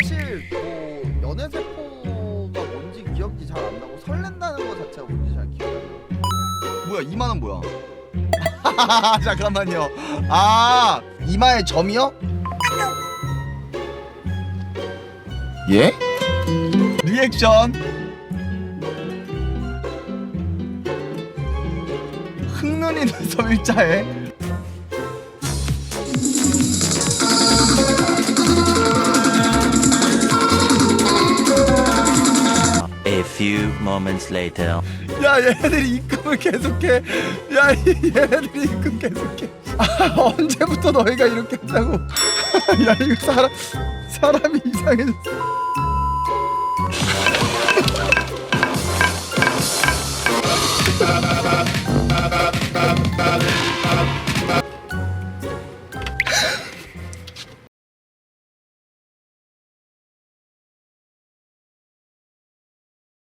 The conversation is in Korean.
사실 뭐 연애 세포가 뭔지 기억이 잘 안 나고 설렌다는 거 자체가 뭔지 잘 기억이 안 나. 뭐야 2만 원 뭐야? 잠깐만요. 아 이마에 점이요? 예? 리액션. 흑눈이 눈썹 일자에. Few moments later. 야 얘네들이 입금을 계속해. 야 이- 얘네들이 입금 계속해. 아, 언제부터 너희가 이렇게 했다고? 야 이거 사람 사람이 이상해졌어.